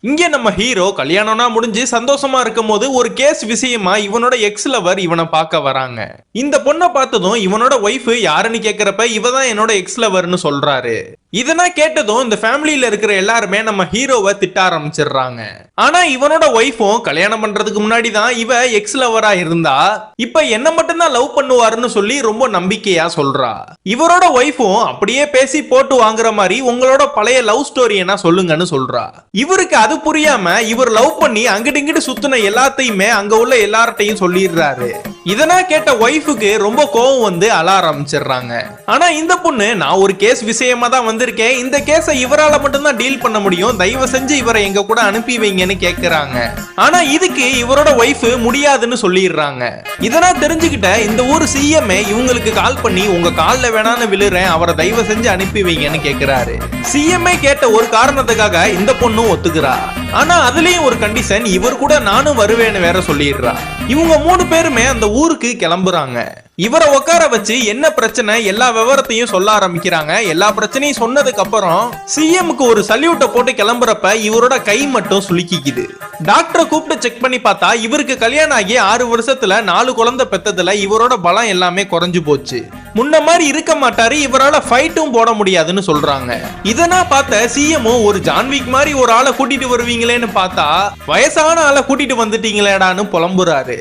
இங்க நம்ம ஹீரோ கல்யாணம்னா முடிஞ்சு சந்தோஷமா இருக்கும் போது ஒரு கேஸ் விஷயமா இவனோட எக்ஸ் லவர் இவனை பார்க்க வராங்க. இந்த பொண்ணை பார்த்ததும் இவனோட ஒய்ஃப் யாருன்னு கேக்குறப்ப இவ தான் என்னோட எக்ஸ் லவர்னு சொல்றாரு. இதெல்லாம் கேட்டதும் இந்த ஃபேமிலியில இருக்கிற எல்லாருமே நம்ம ஹீரோவை திட்ட ஆரம்பிச்சிடுறாங்க. ஆனா இவனோட ஒய்ஃபும் கல்யாணம் பண்றதுக்கு முன்னாடி தான் இவ எக்ஸ் லவரா இருந்தா இப்ப என்ன மட்டும்தான் லவ் பண்ணுவாருன்னு சொல்லி ரொம்ப நம்பிக்கையா சொல்றா. இவரோட ஒய்ஃபும் அப்படியே பேசி போட்டு வாங்குற மாதிரி உங்களோட பழைய லவ் ஸ்டோரி என்ன சொல்லுங்கன்னு சொல்றா. இவருக்கு அது புரியாம இவர் லவ் பண்ணி அங்கிட்டு இங்கிட்டு சுத்தின எல்லாத்தையுமே அங்க உள்ள எல்லார்ட்டையும் சொல்லிடுறாரு. இதனா கேட்ட ஒய்ஃபுக்கு ரொம்ப கோவம் வந்து அழ ஆரம்பிச்சிடுறாங்க. ஆனா இந்த பொண்ணு நான் ஒரு கேஸ் விஷயமா தான் வந்திருக்கேன். இந்த கேஸை இவரால மட்டும்தான் டீல் பண்ண முடியும். தயவு செஞ்சு இவரை எங்க கூட அனுப்பி வைங்கன்னு கேக்குறாங்க. ஆனா இதுக்கு இவரோட ஒய்ஃப் முடியாதுன்னு சொல்லிடுறாங்க. இதனா தெரிஞ்சுக்கிட்ட இந்த ஊர் சிஎம்ஏ இவங்களுக்கு கால் பண்ணி உங்க கால்ல வேணான்னு விழுறேன். அவரை தயவு செஞ்சு அனுப்பி வைங்கன்னு கேக்குறாரு. சிஎம்ஏ கேட்ட ஒரு காரணத்துக்காக இந்த பொண்ணும் ஒத்துக்கிறா. ஆனா அதுலயும் ஒரு கண்டிஷன் இவர் கூட நானும் வருவேன்னு வேற சொல்லிடுறா. இவங்க மூணு பேருமே அந்த ஊருக்கு கிளம்புறாங்க. இவரை உட்கார வச்சு என்ன பிரச்சனை எல்லா விவரத்தையும் சொல்ல ஆரம்பிக்கிறாங்க. எல்லா பிரச்சனையும் சொன்னதுக்கு அப்புறம் சிஎம்க்கு ஒரு சல்யூட்டை போட்டு கிளம்புறப்ப இவரோட கை மட்டும் சுலுக்கிக்குது டாக்டரை கூப்பிட்டு செக் பண்ணி பார்த்தா இவருக்கு கல்யாணம் ஆகி ஆறு வருஷத்துல நாலு குழந்தை பெத்ததுல இவரோட பலம் எல்லாமே குறைஞ்சு போச்சு. முன்ன மாதிரி இருக்க மாட்டாரு இவரால ஃபைட்டும் போட முடியாதுன்னு சொல்றாங்க. இதனா பார்த்த சிஎம்ஓ ஒரு ஜான்விக் மாதிரி ஒரு ஆளை கூட்டிட்டு வருவீங்களேன்னு பார்த்தா வயசான ஆளை கூட்டிட்டு வந்துட்டீங்களேடான்னு புலம்புறாரு.